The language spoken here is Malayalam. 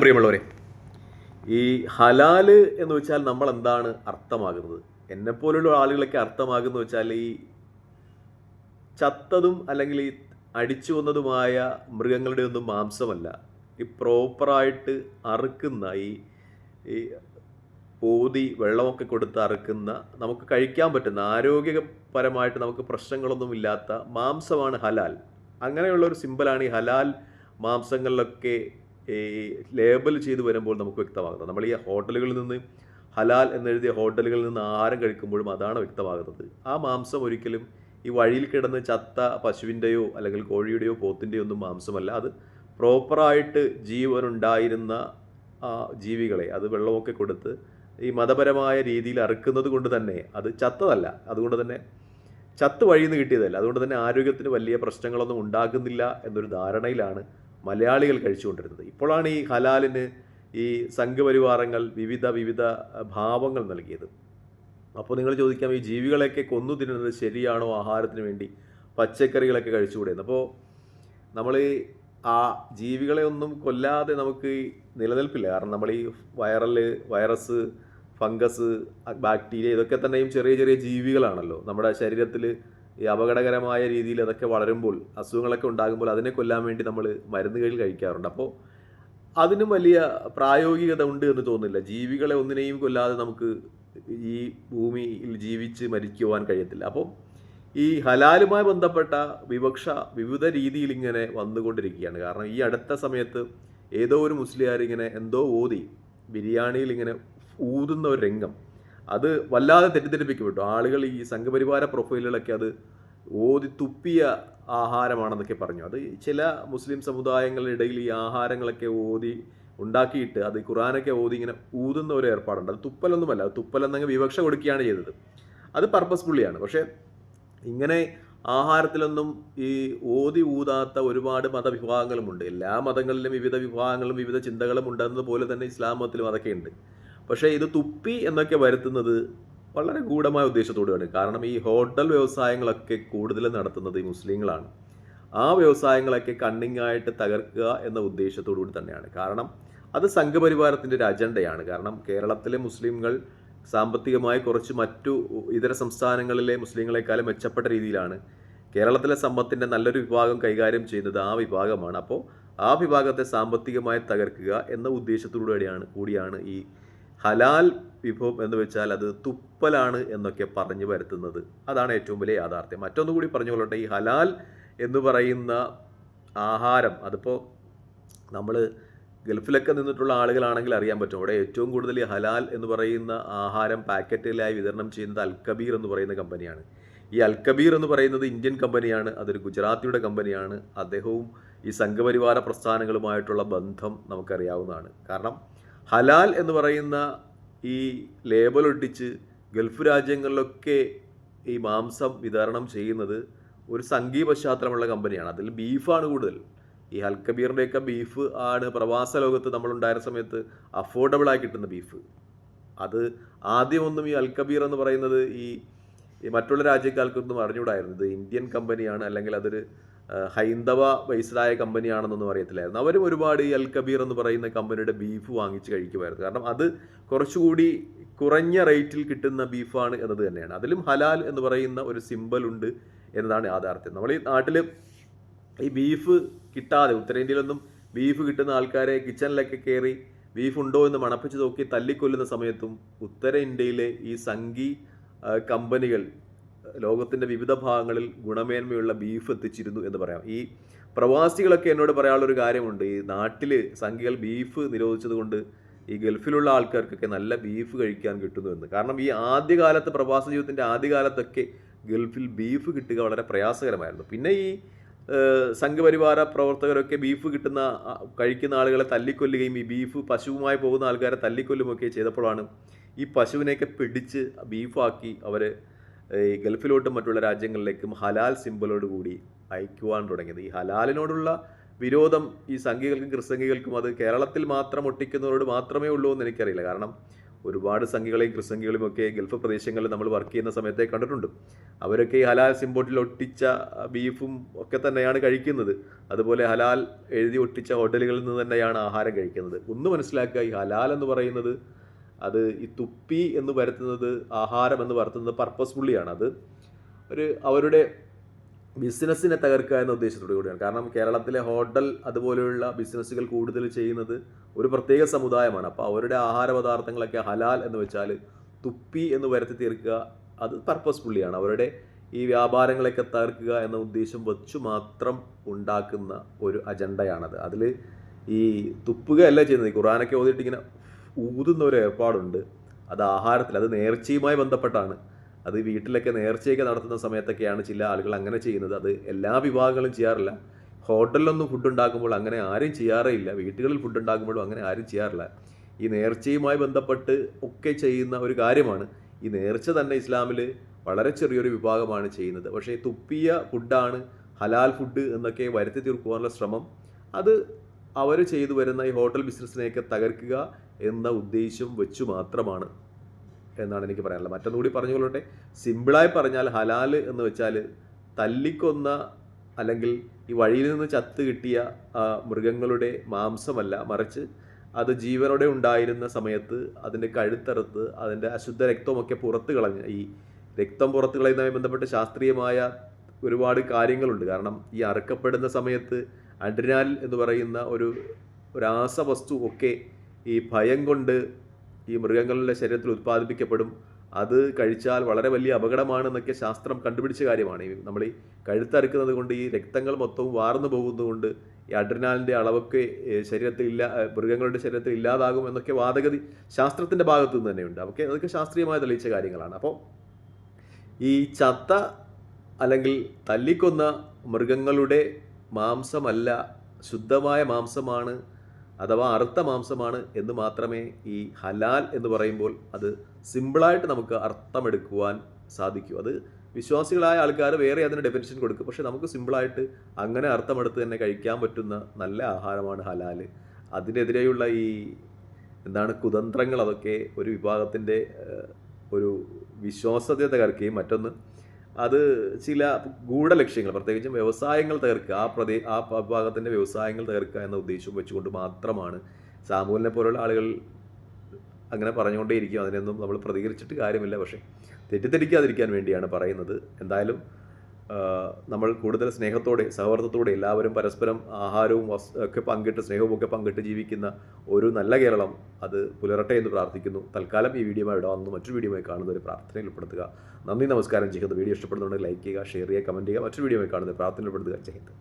പ്രിയമുള്ളവരെ ഈ ഹലാൽ എന്ന് വെച്ചാൽ നമ്മൾ എന്താണ് അർത്ഥമാകുന്നത്? എന്നെപ്പോലുള്ള ആളുകളൊക്കെ അർത്ഥമാകുന്നത് വെച്ചാൽ ഈ ചത്തതും അല്ലെങ്കിൽ ഈ അടിച്ചു കൊന്നതുമായ മൃഗങ്ങളുടെ ഒന്നും മാംസമല്ല. ഈ പ്രോപ്പറായിട്ട് അറുക്കുന്ന ഈ ഈ ഓതി വെള്ളമൊക്കെ കൊടുത്ത് അറുക്കുന്ന നമുക്ക് കഴിക്കാൻ പറ്റുന്ന ആരോഗ്യപരമായിട്ട് നമുക്ക് പ്രശ്നങ്ങളൊന്നും ഇല്ലാത്ത മാംസമാണ് ഹലാൽ. അങ്ങനെയുള്ള ഒരു സിമ്പിളാണ് ഈ ഹലാൽ മാംസങ്ങളിലൊക്കെ ഈ ലേബൽ ചെയ്ത് വരുമ്പോൾ നമുക്ക് വ്യക്തമാകുന്നത്. നമ്മൾ ഈ ഹോട്ടലുകളിൽ നിന്ന് ഹലാൽ എന്നെഴുതിയ ഹോട്ടലുകളിൽ നിന്ന് ആഹാരം കഴിക്കുമ്പോഴും അതാണ് വ്യക്തമാകുന്നത്. ആ മാംസം ഒരിക്കലും ഈ വഴിയിൽ കിടന്ന് ചത്ത പശുവിന്റെയോ അല്ലെങ്കിൽ കോഴിയുടെയോ പോത്തിന്റെയോ ഒന്നും മാംസമല്ല. അത് പ്രോപ്പറായിട്ട് ജീവനുണ്ടായിരുന്ന ജീവികളെ അത് വെള്ളമൊക്കെ കൊടുത്ത് ഈ മതപരമായ രീതിയിൽ അറുക്കുന്നത് കൊണ്ട് തന്നെ അത് ചത്തതല്ല. അതുകൊണ്ട് തന്നെ ചത്ത് വഴിയിൽ നിന്ന് കിട്ടിയതല്ല. അതുകൊണ്ട് തന്നെ ആരോഗ്യത്തിന് വലിയ പ്രശ്നങ്ങളൊന്നും ഉണ്ടാകുന്നില്ല എന്നൊരു ധാരണയിലാണ് മലയാളികൾ കഴിച്ചുകൊണ്ടിരുന്നത്. ഇപ്പോഴാണ് ഈ ഹലാലിന് ഈ സംഘപരിവാരങ്ങൾ വിവിധ വിവിധ ഭാവങ്ങൾ നൽകിയത്. അപ്പോൾ നിങ്ങൾ ചോദിക്കാം ഈ ജീവികളെയൊക്കെ കൊന്നു തിന്നുന്നത് ശരിയാണോ ആഹാരത്തിന് വേണ്ടി പച്ചക്കറികളൊക്കെ കഴിച്ചുകൂടെയെന്ന്? അപ്പോൾ നമ്മൾ ആ ജീവികളെ ഒന്നും കൊല്ലാതെ നമുക്ക് നിലനിൽപ്പില്ല. കാരണം നമ്മൾ ഈ വൈറൽ വൈറസ് ഫംഗസ് ബാക്ടീരിയ ഇതൊക്കെ തന്നെയും ചെറിയ ചെറിയ ജീവികളാണല്ലോ. നമ്മുടെ ശരീരത്തിൽ ഈ അപകടകരമായ രീതിയിൽ അതൊക്കെ വളരുമ്പോൾ അസുഖങ്ങളൊക്കെ ഉണ്ടാകുമ്പോൾ അതിനെ കൊല്ലാൻ വേണ്ടി നമ്മൾ മരുന്നുകൾ കഴിക്കാറുണ്ട്. അപ്പോൾ അതിനും വലിയ പ്രായോഗികത ഉണ്ട് എന്ന് തോന്നുന്നില്ല. ജീവികളെ ഒന്നിനെയും കൊല്ലാതെ നമുക്ക് ഈ ഭൂമിയിൽ ജീവിച്ച് മരിക്കുവാൻ കഴിയത്തില്ല. അപ്പോൾ ഈ ഹലാലുമായി ബന്ധപ്പെട്ട വിവക്ഷ വിവിധ രീതിയിൽ ഇങ്ങനെ വന്നുകൊണ്ടിരിക്കുകയാണ്. കാരണം ഈ അടുത്ത സമയത്ത് ഏതോ ഒരു മുസ്ലിയാർ ഇങ്ങനെ എന്തോ ഓതി ബിരിയാണിയിൽ ഇങ്ങനെ ഊതുന്ന ഒരു രംഗം. അത് വല്ലാതെ തെറ്റിദ്ധരിപ്പിക്കപ്പെട്ടു ആളുകൾ ഈ സംഘപരിവാര പ്രൊഫൈലുകളൊക്കെ അത് ഓതി തുപ്പിയ ആഹാരമാണെന്നൊക്കെ പറഞ്ഞു. അത് ചില മുസ്ലിം സമുദായങ്ങളുടെ ഇടയിൽ ഈ ആഹാരങ്ങളൊക്കെ ഓതി ഉണ്ടാക്കിയിട്ട് അത് ഖുറാനൊക്കെ ഓതി ഇങ്ങനെ ഊതുന്ന ഒരു ഏർപ്പാടുണ്ട്. അത് തുപ്പലൊന്നുമല്ല അത് തുപ്പലെന്നങ്ങ് വിവക്ഷ കൊടുക്കുകയാണ് ചെയ്തത്. അത് പർപ്പസ്ഫുള്ളിയാണ് പക്ഷേ ഇങ്ങനെ ആഹാരത്തിലൊന്നും ഈ ഓതി ഊതാത്ത ഒരുപാട് മതവിഭാഗങ്ങളുമുണ്ട്. എല്ലാ മതങ്ങളിലും വിവിധ വിഭാഗങ്ങളും വിവിധ ചിന്തകളും ഉണ്ടെന്നതുപോലെ തന്നെ ഇസ്ലാം മതത്തിലും അതൊക്കെ ഉണ്ട് പക്ഷേ ഇത് തുപ്പി എന്നൊക്കെ വരുത്തുന്നത് വളരെ ഗൂഢമായ ഉദ്ദേശത്തോടെയാണ്. കാരണം ഈ ഹോട്ടൽ വ്യവസായങ്ങളൊക്കെ കൂടുതൽ നടത്തുന്നത് ഈ മുസ്ലിങ്ങളാണ്. ആ വ്യവസായങ്ങളൊക്കെ കണ്ണിങ്ങായിട്ട് തകർക്കുക എന്ന ഉദ്ദേശത്തോടു കൂടി തന്നെയാണ്. കാരണം അത് സംഘപരിവാരത്തിന്റെ ഒരു അജണ്ടയാണ്. കാരണം കേരളത്തിലെ മുസ്ലിങ്ങൾ സാമ്പത്തികമായി കുറച്ച് മറ്റു ഇതര സംസ്ഥാനങ്ങളിലെ മുസ്ലിങ്ങളെക്കാളും മെച്ചപ്പെട്ട രീതിയിലാണ്. കേരളത്തിലെ സമ്പത്തിന്റെ നല്ലൊരു വിഭാഗം കൈകാര്യം ചെയ്യുന്നത് ആ വിഭാഗമാണ്. അപ്പോൾ ആ വിഭാഗത്തെ സാമ്പത്തികമായി തകർക്കുക എന്ന ഉദ്ദേശത്തോടുകൂടിയാണ് കൂടിയാണ് ഈ ഹലാൽ വിഭവം എന്ന് വെച്ചാൽ അത് തുപ്പലാണ് എന്നൊക്കെ പറഞ്ഞു വരുത്തുന്നത് അതാണ് ഏറ്റവും വലിയ യാഥാർത്ഥ്യം. മറ്റൊന്നു കൂടി പറഞ്ഞുകൊള്ളട്ടെ ഈ ഹലാൽ എന്ന് പറയുന്ന ആഹാരം അതിപ്പോൾ നമ്മൾ ഗൾഫിലൊക്കെ നിന്നിട്ടുള്ള ആളുകളാണെങ്കിൽ അറിയാൻ പറ്റും. അവിടെ ഏറ്റവും കൂടുതൽ ഹലാൽ എന്ന് പറയുന്ന ആഹാരം പാക്കറ്റിലായി വിതരണം ചെയ്യുന്നത് അൽക്കബീർ എന്ന് പറയുന്ന കമ്പനിയാണ്. ഈ അൽക്കബീർ എന്ന് പറയുന്നത് ഇന്ത്യൻ കമ്പനിയാണ് അതൊരു ഗുജറാത്തിയുടെ കമ്പനിയാണ്. അദ്ദേഹവും ഈ സംഘപരിവാര പ്രസ്ഥാനങ്ങളുമായിട്ടുള്ള ബന്ധം നമുക്കറിയാവുന്നതാണ്. കാരണം ഹലാൽ എന്ന് പറയുന്ന ഈ ലേബലൊട്ടിച്ച് ഗൾഫ് രാജ്യങ്ങളിലൊക്കെ ഈ മാംസം വിതരണം ചെയ്യുന്നത് ഒരു സംഘീയ പശ്ചാത്തലമുള്ള കമ്പനിയാണ്. അതിൽ ബീഫാണ് കൂടുതൽ. ഈ ഹൽക്കബീറിന്റെയൊക്കെ ബീഫ് ആണ് പ്രവാസ ലോകത്ത് നമ്മളുണ്ടായിരുന്ന സമയത്ത് അഫോർഡബിളായി കിട്ടുന്ന ബീഫ്. അത് ആദ്യമൊന്നും ഈ അൽക്കബീർ എന്ന് പറയുന്നത് ഈ മറ്റുള്ള രാജ്യക്കാർക്കൊന്നും ഇത് ഇന്ത്യൻ കമ്പനിയാണ് അല്ലെങ്കിൽ അതൊരു ഹൈന്ദവ ബേസ്ഡായ കമ്പനിയാണെന്നൊന്നും അറിയത്തില്ലായിരുന്നു. അവരും ഒരുപാട് ഈ അൽ കബീർ എന്ന് പറയുന്ന കമ്പനിയുടെ ബീഫ് വാങ്ങിച്ച് കഴിക്കുമായിരുന്നു. കാരണം അത് കുറച്ചുകൂടി കുറഞ്ഞ റേറ്റിൽ കിട്ടുന്ന ബീഫാണ് എന്നത് തന്നെയാണ്. അതിലും ഹലാൽ എന്ന് പറയുന്ന ഒരു സിമ്പൽ ഉണ്ട് എന്നതാണ് യാഥാർത്ഥ്യം. നമ്മൾ ഈ നാട്ടിൽ ഈ ബീഫ് കിട്ടാതെ ഉത്തരേന്ത്യയിലൊന്നും ബീഫ് കിട്ടുന്ന ആൾക്കാരെ കിച്ചണിലൊക്കെ കയറി ബീഫ് ഉണ്ടോ എന്ന് മണപ്പിച്ച് നോക്കി തല്ലിക്കൊല്ലുന്ന സമയത്തും ഉത്തര ഇന്ത്യയിലെ ഈ സംഘി കമ്പനികൾ ലോകത്തിന്റെ വിവിധ ഭാഗങ്ങളിൽ ഗുണമേന്മയുള്ള ബീഫ് എത്തിച്ചിരുന്നു എന്ന് പറയാം. ഈ പ്രവാസികളൊക്കെ എന്നോട് പറയാനുള്ളൊരു കാര്യമുണ്ട്. ഈ നാട്ടിൽ സംഖ്യകൾ ബീഫ് നിരോധിച്ചതുകൊണ്ട് ഈ ഗൾഫിലുള്ള ആൾക്കാർക്കൊക്കെ നല്ല ബീഫ് കഴിക്കാൻ കിട്ടുന്നു എന്ന്. കാരണം ഈ ആദ്യകാലത്ത് പ്രവാസ ജീവിതത്തിന്റെ ആദ്യകാലത്തൊക്കെ ഗൾഫിൽ ബീഫ് കിട്ടുക വളരെ പ്രയാസകരമായിരുന്നു. പിന്നെ ഈ സംഘപരിവാര പ്രവർത്തകരൊക്കെ ബീഫ് കിട്ടുന്ന കഴിക്കുന്ന ആളുകളെ തല്ലിക്കൊല്ലുകയും ഈ ബീഫ് പശുവുമായി പോകുന്ന ആൾക്കാരെ തല്ലിക്കൊല്ലുമൊക്കെ ചെയ്തപ്പോഴാണ് ഈ പശുവിനെയൊക്കെ പിടിച്ച് ബീഫാക്കി അവർ ഈ ഗൾഫിലോട്ടും മറ്റുള്ള രാജ്യങ്ങളിലേക്കും ഹലാൽ സിമ്പിളോട് കൂടി അയക്കുവാൻ തുടങ്ങിയത്. ഈ ഹലാലിനോടുള്ള വിരോധം ഈ സംഘികൾക്കും ക്രിസ്തംഗികൾക്കും അത് കേരളത്തിൽ മാത്രം ഒട്ടിക്കുന്നവരോട് മാത്രമേ ഉള്ളൂ എന്ന് എനിക്കറിയില്ല. കാരണം ഒരുപാട് സംഘികളെയും ക്രിസംഖികളെയും ഒക്കെ ഗൾഫ് പ്രദേശങ്ങളിൽ നമ്മൾ വർക്ക് ചെയ്യുന്ന സമയത്തെ കണ്ടിട്ടുണ്ട്. അവരൊക്കെ ഈ ഹലാൽ സിമ്പോട്ടിൽ ഒട്ടിച്ച ബീഫും ഒക്കെ തന്നെയാണ് കഴിക്കുന്നത്. അതുപോലെ ഹലാൽ എഴുതി ഒട്ടിച്ച ഹോട്ടലുകളിൽ നിന്ന് തന്നെയാണ് ആഹാരം കഴിക്കുന്നത്. ഒന്ന് മനസ്സിലാക്കുക ഈ ഹലാൽ എന്ന് പറയുന്നത് അത് ഈ തുപ്പി എന്ന് വരുത്തുന്നത് ആഹാരം എന്ന് വരുത്തുന്നത് പർപ്പസ്ഫുള്ളിയാണ് അത് ഒരു അവരുടെ ബിസിനസ്സിനെ തകർക്കുക എന്ന ഉദ്ദേശത്തോടു കൂടിയാണ്. കാരണം കേരളത്തിലെ ഹോട്ടൽ അതുപോലെയുള്ള ബിസിനസ്സുകൾ കൂടുതൽ ചെയ്യുന്നത് ഒരു പ്രത്യേക സമുദായമാണ്. അപ്പോൾ അവരുടെ ആഹാര പദാർത്ഥങ്ങളൊക്കെ ഹലാൽ എന്ന് വെച്ചാൽ തുപ്പി എന്ന് വരുത്തി തീർക്കുക അത് പർപ്പസ്ഫുള്ളിയാണ് അവരുടെ ഈ വ്യാപാരങ്ങളൊക്കെ തകർക്കുക എന്ന ഉദ്ദേശം വച്ചു മാത്രം ഉണ്ടാക്കുന്ന ഒരു അജണ്ടയാണത് അതിൽ ഈ തുപ്പുകയല്ല ചെയ്യുന്നത്. ഖുറാനൊക്കെ ഓതിയിട്ട് ഇങ്ങനെ ഊതുന്ന ഒരു ഏർപ്പാടുണ്ട് അത് ആഹാരത്തിൽ അത് നേർച്ചയുമായി ബന്ധപ്പെട്ടാണ്. അത് വീട്ടിലൊക്കെ നേർച്ചയൊക്കെ നടത്തുന്ന സമയത്തൊക്കെയാണ് ചില ആളുകൾ അങ്ങനെ ചെയ്യുന്നത്. അത് എല്ലാ വിഭാഗങ്ങളും ചെയ്യാറില്ല. ഹോട്ടലിലൊന്നും ഫുഡ് ഉണ്ടാക്കുമ്പോൾ അങ്ങനെ ആരും ചെയ്യാറേ ഇല്ല. വീട്ടുകളിൽ ഫുഡ് ഉണ്ടാക്കുമ്പോഴും അങ്ങനെ ആരും ചെയ്യാറില്ല. ഈ നേർച്ചയുമായി ബന്ധപ്പെട്ട് ഒക്കെ ചെയ്യുന്ന ഒരു കാര്യമാണ്. ഈ നേർച്ച തന്നെ ഇസ്ലാമിൽ വളരെ ചെറിയൊരു വിഭാഗമാണ് ചെയ്യുന്നത്. പക്ഷേ തുപ്പിയ ഫുഡാണ് ഹലാൽ ഫുഡ് എന്നൊക്കെ വരുത്തി തീർക്കുവാനുള്ള ശ്രമം. അത് അവർ ചെയ്തു വരുന്ന ഈ ഹോട്ടൽ ബിസിനസ്സിനെയൊക്കെ തകർക്കുക എന്ന ഉദ്ദേശം വെച്ചു മാത്രമാണ് എന്നാണ് എനിക്ക് പറയാനുള്ളത്. മറ്റൊന്നുകൂടി പറഞ്ഞുകൊള്ളട്ടെ സിമ്പിളായി പറഞ്ഞാൽ ഹലാൽ എന്ന് വെച്ചാൽ തല്ലിക്കൊന്ന അല്ലെങ്കിൽ ഈ വഴിയിൽ നിന്ന് ചത്ത് കിട്ടിയ മൃഗങ്ങളുടെ മാംസമല്ല. മറിച്ച് അത് ജീവനോടെ ഉണ്ടായിരുന്ന സമയത്ത് അതിന്റെ കഴുത്തറുത്ത് അതിന്റെ അശുദ്ധ രക്തമൊക്കെ പുറത്ത് കളഞ്ഞ് ഈ രക്തം പുറത്ത് കളയുന്നതുമായി ബന്ധപ്പെട്ട് ശാസ്ത്രീയമായ ഒരുപാട് കാര്യങ്ങളുണ്ട്. കാരണം ഈ അറുക്കപ്പെടുന്ന സമയത്ത് അഡ്രിനാൽ എന്ന് പറയുന്ന ഒരു രാസവസ്തു ഒക്കെ ഈ ഭയം കൊണ്ട് ഈ മൃഗങ്ങളുടെ ശരീരത്തിൽ ഉത്പാദിപ്പിക്കപ്പെടും. അത് കഴിച്ചാൽ വളരെ വലിയ അപകടമാണെന്നൊക്കെ ശാസ്ത്രം കണ്ടുപിടിച്ച കാര്യമാണ്. ഈ നമ്മൾ ഈ കഴുത്തറുക്കുന്നത് കൊണ്ട് ഈ രക്തങ്ങൾ മൊത്തവും വാർന്നു പോകുന്നതുകൊണ്ട് ഈ അഡ്രിനാലിന്റെ അളവൊക്കെ ശരീരത്തിൽ ഇല്ല മൃഗങ്ങളുടെ ശരീരത്തിൽ ഇല്ലാതാകും എന്നൊക്കെ വാദഗതി ശാസ്ത്രത്തിന്റെ ഭാഗത്തു നിന്ന് തന്നെയുണ്ട്. അതൊക്കെ അതൊക്കെ ശാസ്ത്രീയമായി തെളിയിച്ച കാര്യങ്ങളാണ്. അപ്പോൾ ഈ ചത്ത അല്ലെങ്കിൽ തല്ലിക്കൊന്ന മൃഗങ്ങളുടെ മാംസമല്ല ശുദ്ധമായ മാംസമാണ് അഥവാ അർത്ഥ മാംസമാണ് എന്ന് മാത്രമേ ഈ ഹലാൽ എന്ന് പറയുമ്പോൾ അത് സിമ്പിളായിട്ട് നമുക്ക് അർത്ഥമെടുക്കുവാൻ സാധിക്കൂ. അത് വിശ്വാസികളായ ആൾക്കാർ വേറെ അതിന് ഡെഫിനിഷൻ കൊടുക്കും. പക്ഷേ നമുക്ക് സിമ്പിളായിട്ട് അങ്ങനെ അർത്ഥമെടുത്ത് തന്നെ കഴിക്കാൻ പറ്റുന്ന നല്ല ആഹാരമാണ് ഹലാൽ അതിനെതിരെയുള്ള ഈ എന്താണ് കുതന്ത്രങ്ങൾ അതൊക്കെ ഒരു വിഭാഗത്തിന്റെ ഒരു വിശ്വാസ്യത തകർക്കുകയും മറ്റൊന്ന് അത് ചില ഗൂഢലക്ഷ്യങ്ങൾ പ്രത്യേകിച്ചും വ്യവസായങ്ങൾ തകർക്കുക ആ പ്രദേ ആ വിഭാഗത്തിന്റെ വ്യവസായങ്ങൾ തകർക്കുക എന്ന ഉദ്ദേശവും വെച്ചുകൊണ്ട് മാത്രമാണ് സാമൂലിനെ പോലുള്ള ആളുകൾ അങ്ങനെ പറഞ്ഞുകൊണ്ടേയിരിക്കും. അതിനൊന്നും നമ്മൾ പ്രതികരിച്ചിട്ട് കാര്യമില്ല. പക്ഷേ തെറ്റിദ്ധരിക്കാതിരിക്കാൻ വേണ്ടിയാണ് പറയുന്നത്. എന്തായാലും നമ്മൾ കൂടുതൽ സ്നേഹത്തോടെ സൗഹൃദത്തോടെ എല്ലാവരും പരസ്പരം ആഹാരവും ഒക്കെ പങ്കിട്ട് സ്നേഹവും ഒക്കെ പങ്കിട്ട് ജീവിക്കുന്ന ഒരു നല്ല കേരളം അത് പുലരട്ടെ എന്ന് പ്രാർത്ഥിക്കുന്നു. തൽക്കാലം ഈ വീഡിയോ ഇവിടെ വന്നു. മറ്റൊരു വീഡിയോ ഒരു പ്രാർത്ഥനയിൽ ഉൾപ്പെടുത്തുക. നന്ദി നമസ്കാരം. ജിഹദ് വീഡിയോ ഇഷ്ടപ്പെടുന്നുണ്ടെങ്കിൽ ലൈക്ക് ചെയ്യുക ഷെയർ ചെയ്യുക കമന്റ് ചെയ്യുക. മറ്റൊരു വീഡിയോ കാണുന്നത് പ്രാർത്ഥനയിൽ ഉൾപ്പെടുത്തുക. ജയ്ഹിന്ദ്